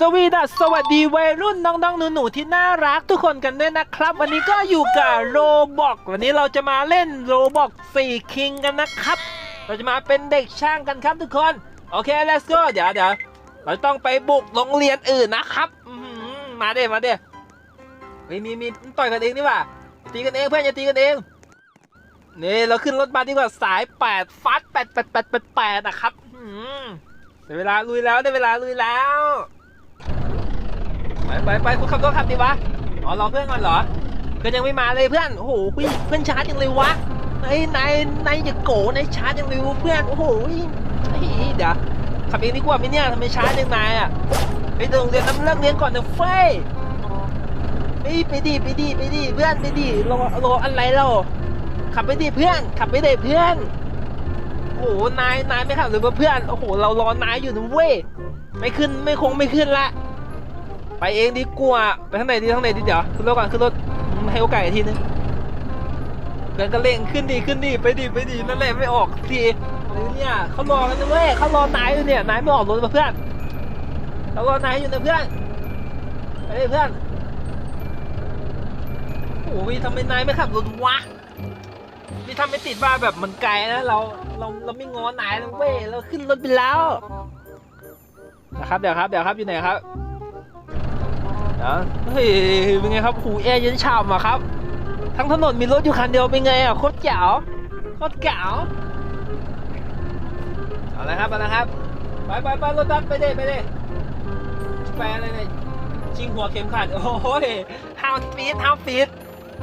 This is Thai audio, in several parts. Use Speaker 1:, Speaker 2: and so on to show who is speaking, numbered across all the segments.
Speaker 1: สวีดัสสวัสดีวัยรุ่นน้องๆหนูๆที่น่ารักทุกคนกันด้วยนะครับ วันนี้ก็อยู่กับโรบอกวันนี้เราจะมาเล่นโรบอก4คิงกันนะครับ เราจะมาเป็นเด็กช่างกันครับทุกคน โอเค let's go เดี๋ยวเดี๋ยวเราต้องไปบุกโรงเรียนอื่นนะครับมาเด้มาเด้เฮ้ยมีมีต่อยกันเองนี่ว่าตีกันเองเพื่อนอย่าตีกันเองนี่เราขึ้นรถมาดีกว่าสาย8ฟัด8 8 8 8 8นะครับอื้อหือได้เวลาลุยแล้วได้เวลาลุยแล้ว ไปไปไปคุณขับรถขับดีวะอ๋อรอเพื่อนก่อนเหรอเพื่อนยังไม่มาเลยเพื่อนโอ้โหเพื่อนช้าจังเลยวะไอ้นายนายอย่าโกรธนายช้าจังเลยวเพื่อนโอ้โหเฮ้ยเดี๋ยวขับเองดีกว่าไหมเนี่ยทำไมช้าจังนายอะไปโรงเรียนน้ำเลิกเรียนก่อนเถอะเฟ้ยเฮ้ยไปดิไปดิไปดิเพื่อนไปดิรอรออะไรเราขับไปดิเพื่อน ขับไปดิเพื่อนโอ้โหนายนายไม่ขับเลยวะเพื่อนโอ้โหเรารอนายอยู่นะเว้ยไม่ขึ้นไม่คงไม่ขึ้นละ ไปเองดีกว่า ไปทางไหนดีทางไหนดีเดี๋ยวขึ้นรถก่อนขึ้นรถให้โอกาสอีกทีนึงเดินก็เร่งขึ้นดีขึ้นดีไปดีไปดีนั่นแหละไม่ออกทีเนี่ยเขารอกันนะเว้ยเขารอนายอยู่เนี่ยนายไม่ออกรถมาเพื่อนเขารอนายอยู่นะเพื่อนไปเลยเพื่อนโอ้ยทำไมนายไม่ขับรถวะนี่ทำไม่ติดว่าแบบมันไกลนะเราเราเราไม่ง้อนายนะเว้ยเราขึ้นรถไปแล้วนะครับเดี๋ยวครับเดี๋ยวครับอยู่ไหนครับ เดี๋ยวเฮ้ยเป็นไงครับหูแอร์เย็นฉ่ำอะครับ ทั้งถนนมีรถอยู่คันเดียวเป็นไงอะโคตรเจ๋วโคตรเก๋าเอาละครับเอาละครับ ไปไปไปรถบัสไปเด้ไปเด้แปลอะไรเนี่ยชิงหัวเข็มขัดโอ้โหห้าวปี๊ดห้าวปี๊ด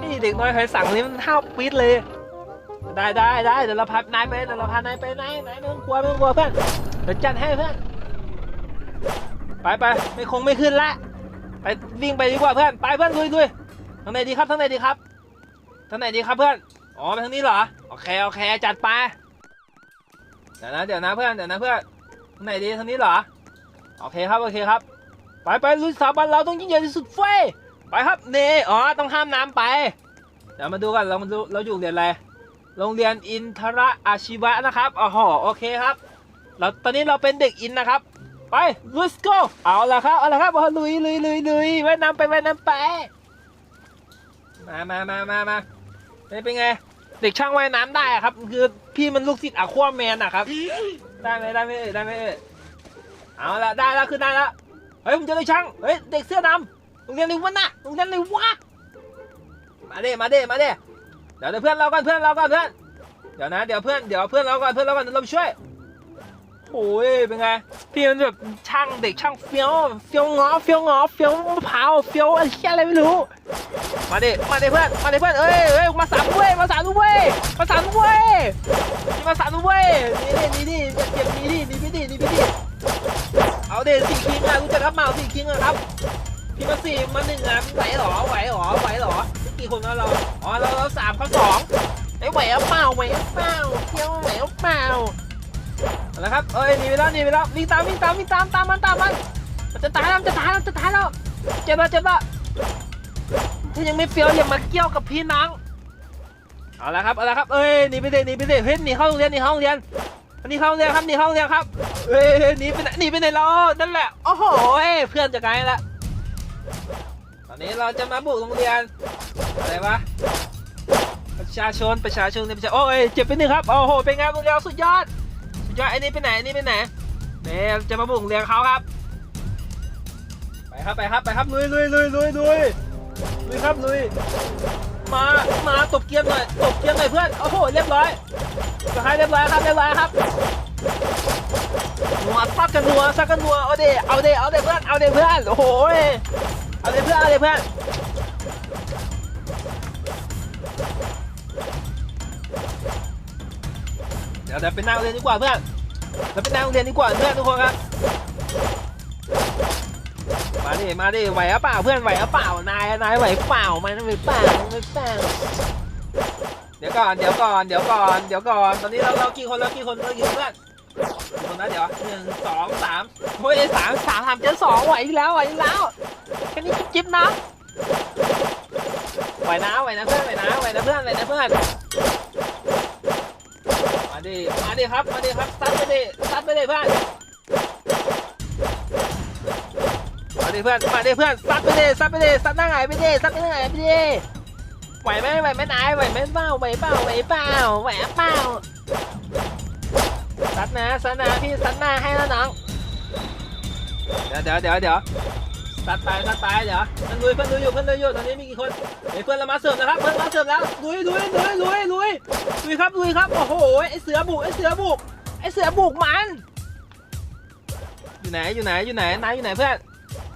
Speaker 1: นี่เด็กน้อยใครสั่งนี่มันห้าวปี๊ดเลย ได้ได้ได้เดี๋ยวเราพานายไปเดี๋ยวเราพานายไปนายนายไม่ต้องกลัวไม่ต้องกลัวเพื่อนเดี๋ยวจัดให้เพื่อนไปไปไม่คงไม่ขึ้นละ ไปวิ่งไปดีกว่าเพื่อนไปเพื่อนลุยลุยทางไหนดีครับทางไหนดีครับทางไหนดีครับเพื่อนอ๋อไปทางนี้เหรอโอเคโอเคจัดไปเดี๋ยวนะเดี๋ยวนะเพื่อนเดี๋ยวนะเพื่อนทางไหนดีทางนี้เหรอโอเคครับโอเคครับ ไปไปลุยสถาบันเราต้องยิ่งใหญ่ที่สุดเฟ้ยไปครับเน่อ๋อต้องห้ามน้ำไป เดี๋ยวมาดูกันเราเราอยู่โรงเรียนอะไรโรงเรียนอินทระอาชีวะนะครับอ๋อโอเคครับเราตอนนี้เราเป็นเด็กอินนะครับ ไป let's go เอาละครับ เอาละครับเอาลุยลุยลุยลุยว่ายน้ำไปว่ายน้ำไป มามามามามานี่เป็นไง เด็กช่างว่ายน้ำได้ครับ คือพี่มันลูกศิษย์อะควาแมนอะครับ ได้ไหมได้ไหมเอ่ยได้ไหมเอ่ยเอาละได้แล้วขึ้นได้แล้วเฮ้ยผมเจอเลยช่าง เฮ้ยเด็กเสื้อดำโรงเรียนอะไรวะน่ะโรงเรียนอะไรวะมาเด้มาเด้มาเด้เดี๋ยวเดี๋ยวเพื่อนเราก่อนเพื่อนเราก่อนเพื่อน เดี๋ยวนะเดี๋ยวเพื่อนเดี๋ยวเพื่อนเราก่อนเพื่อนเราก่อนเดี๋ยวเราไปช่วย โอ้ยเป็นไงพี่มันแบบช่างเด็กช่างเฟี้ยวเฟี้ยวงอเฟี้ยวงอเฟี้ยวมะพร้าวเฟี้ยวอะไรอะไรไม่รู้มาดิมาดิเพื่อนมาดิเพื่อนเอ้ยเอ้ยมาสามด้วยมาสามด้วยมาสามด้วยมาสามด้วยนี่นี่นี่นี่เจ็บนี่นี่นี่พี่ดินี่พี่ดิเอาเด็สี่คิงอะรู้จักครับเมาสี่คิงอะครับพี่มาสี่มาหนึ่งอะไหวหรอไหวหรอไหวหรอกี่คนแล้วเราอ๋อเราเราสามเขาสองไอ้ไหวเอาเปล่าไหวเอาเปล่าเที่ยวไหวเอาเปล่า เอาละครับ เอ้ยหนีไปแล้วหนีไปแล้ววิ่งตามวิ่งตามวิ่งตามตามมันตามมันมันจะตายแล้วมันจะตายแล้วมันจะตายแล้วเจ็บแล้วเจ็บแล้วถ้ายังไม่เฟี้ยวอย่ามาเกี่ยวกับพี่น้องเอาละครับเอาละครับเอ้ยหนีไปเลยหนีไปเลยเฮ้ยหนีเข้าโรงเรียนหนีเข้าโรงเรียนหนีเข้าโรงเรียนครับหนีเข้าโรงเรียนครับเอ้ยหนีไปไหนหนีไปไหนเรานั่นแหละโอ้โหเพื่อนจะไกลละตอนนี้เราจะมาบุกโรงเรียนอะไรวะประชาชนประชาชนในประชาโอ้ยเจ็บไปหนึ่งครับโอ้โหเป็นไงโรงเรียนสุดยอด ยอดไอ้นี่ไปไหนไอ้นี่ไปไหนเนี่ยจะมาบุกเรียนเขาครับ ไปครับไปครับไปครับลุยลุยลุยลุยลุยลุยครับลุยมามาตบเกียร์หน่อยตบเกียร์หน่อยเพื่อนโอ้โหเรียบร้อยจะให้เรียบร้อยครับเรียบร้อยครับนัวซักกันนัวซักกันนัวเอาเดเอาเดเอาเดเพื่อนเอาเดเพื่อนโอ้โหเอาเดเพื่อนเอาเดเพื่อนเดี๋ยวเดี๋ยวไปนั่งเรียนดีกว่าเพื่อน เราไปนั่งเรียนดีกว่าเพื่อนทุกคนครับมาดิมาดิไหวหรือเปล่าเพื่อนไหวหรือเปล่านายนายไหวเปล่ามันไหวเปล่าไหวเปล่าเดี๋ยวก่อนเดี๋ยวก่อนเดี๋ยวก่อนเดี๋ยวก่อนตอนนี้เราเรากี่คนเรากี่คนเรากี่เพื่อนคนนะเดี๋ยวหนึ่งสองสามเฮ้ยสามสามสามเจอสองไหวอีกแล้วไหวอีกแล้วแค่นี้จิ๊บนะไหวนะไหวนะเพื่อนไหวนะไหวนะเพื่อนไหวนะเพื่อน ดิมาดิครับ มาดิครับ ซัดไปดิ ซัดไปดิเพื่อนดิเพื่อน มาดิเพื่อน ซัดไปดิ ซัดไปดิ ซัดหน้าไงไปดิ ซัดหน้าไงไปดิไหวไหมไหวไหมนายไหวไหมเปล่าไหวเปล่าไหวเปล่าไหวเปล่าซัดนะซัดนะพี่ซัดหน้าให้แล้วน้อง เดี๋ยวเดี๋ยวเดี๋ยวเดี๋ยวซัดไปซัดไปเดี๋ยวเพื่อนลุยเพื่อนลุยอยู่เพื่อนลุยอยู่ตอนนี้มีกี่คนเฮ้ยเพื่อนเรามาเสร์ฟนะครับ เพื่อนมาเสร์ฟแล้วลุยลุยลุย ยครับลุยครับ โอ้โหไอเสือบุกไอเสือบุกไอเสือบุกมัน อยู่ไหนอยู่ไหนอยู่ไหนนายอยู่ไหนเพื่อน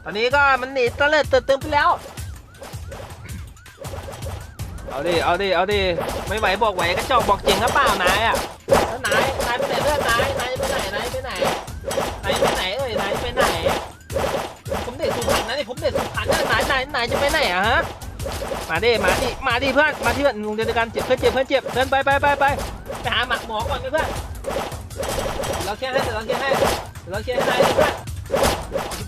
Speaker 1: ตอนนี้ก็มันหนีตะเลิดเติดเติมไปแล้ว เอาดิเอาดิเอาดิไม่ไหวบอกไหวกระจอกบอกจริงครับเปล่านายอะแล้วนายนายไปไหนเพื่อนนายนายไปไหนนายไปไหนนายไปไหนเอ่ยนายไปไหน ผมเด็กสุพรรณนะนี่ผมเด็กสุพรรณนะนายนายนายจะไปไหนอะฮะ มาดิมาดิมาดิเพื่อนมาที่เพื่อนโรงเรียนเดียวกันเจ็บเพื่อนเจ็บเพื่อนเจ็บเดินไปไปไปไปไปหาหมักหมอก่อนเพื่อนเราเคลียร์ให้เราเคลียร์ให้เราเคลียร์ให้เพื่อน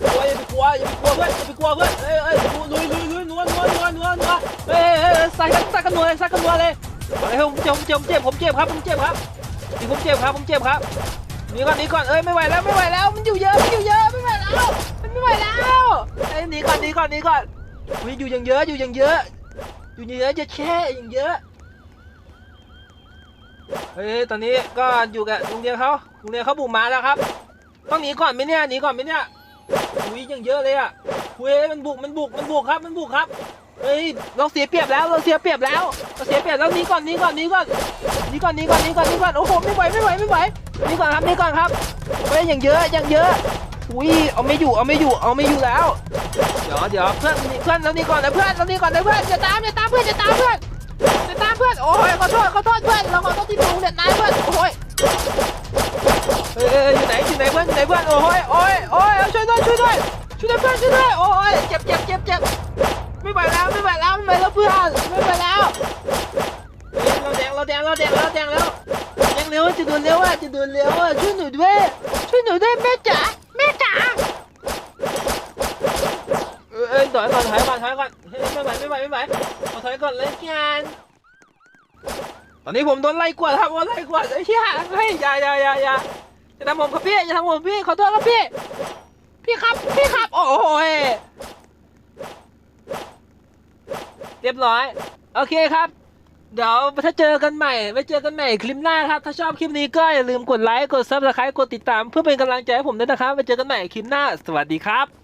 Speaker 1: อย่าไปกลัวอย่าไปกลัวอย่าไปกลัวเพื่อนอย่าไปกลัวเพื่อนเอ้ยเอ้ยลุยลุยลุยนัวนัวนัวนัวนัวเอ้ยเอ้ยเอ้ยใส่กันใส่กันนัวเลยใส่กันนัวเลยอาเลยผมเจ็บผมเจ็บผมเจ็บผมเจ็บครับผมเจ็บครับนี่ผมเจ็บครับผมเจ็บครับนี่ก่อนนี่ก่อนเอ้ยไม่ไหวแล้วไม่ไหวแล้วมันอยู่เยอะมันอยู่เยอะไม่ไหวแล้วมันไม่ไหวแล้วเอ้ยนีก่อนนีก่อนนีก่อน อุ้ยอยู่อย่างเยอะอยู่อย่างเยอะ อยู่อย่างเยอะจะแช่อย่างเยอะเฮ้ยตอนนี้ก็อยู่กับโรงเรียนเขาโรงเรียนเขาบุกมาแล้วครับ ต้องหนีก่อนไหมเนี่ยหนีก่อนไหมเนี่ยอุ้ยยังเยอะเลยอะเว้ยมันบุกมันบุกมันบุกครับมันบุกครับเฮ้ยเราเสียเปรียบแล้วเราเสียเปรียบแล้วเราเสียเปรียบแล้วหนีก่อนหนีก่อนหนีก่อนหนีก่อนหนีก่อนหนีก่อนหนีก่อนโอ้โหไม่ไหวไม่ไหวไม่ไหวหนีก่อนครับหนีก่อนครับเฮ้ยยังเยอะยังเยอะอุ้ยเอาไม่อยู่เอาไม่อยู่เอาไม่อยู่แล้ว ดี๋ยวเดี๋ยวเพื่อนเพื่อนเรานีก่อนนะเพื่อนเรานีก่อนนะเพื่อนอย่าตามอย่าตามเพื่อนอย่าตามเพื่อนอย่าตามเพื่อนโอ้ยขอโทษขอโทษเพื่อนเราขอโทษที่ดูเด็ดนายเพื่อนโอ้ยเอออยู่ไหนอยู่ไหนเพื่อนอยู่ไหนเพื่อนโอ้ยโอ้ยโอ้ยช่วยด้วยช่วยด้วยช่วยด้วยเพื่อนช่วยด้วยโอ้ยเจ็บเจ็บเจ็บเจ็บไม่ไหวแล้วไม่ไหวแล้วไม่ไหวแล้วเพื่อนไม่ไหวแล้วเฮ้ยเราแดงเราแดงเราแดงเราแดงแล้วแดงเร็วจะโดนเร็วอะจะโดนเร็วอะช่วยหนูด้วยช่วยหนูด้วยแม่จ๋าแม่จ๋าเอ้ยเอ้ยถอยก่อนถอยก่อนถอยก่อนเฮ้ย ไม่ไหวไม่ไหวไม่ไหวขอถอยก่อนเลยกันตอนนี้ผมโดนไล่กวดครับโดนไล่กวดไอ้เหี้ยเฮ้ยอย่าอย่าอย่าอย่าอย่าทำผมครับพี่อย่าทำผมพี่ขอโทษครับพี่ พี่ครับพี่ครับ โอ้โหเรียบร้อย โอเคครับ เดี๋ยวถ้าเจอกันใหม่ไว้เจอกันใหม่คลิปหน้าครับ ถ้าชอบคลิปนี้ก็อย่าลืมกดไลค์กดซับสไครต์กดติดตามเพื่อเป็นกำลังใจให้ผมด้วยนะครับไว้เจอกันใหม่คลิปหน้า สวัสดีครับ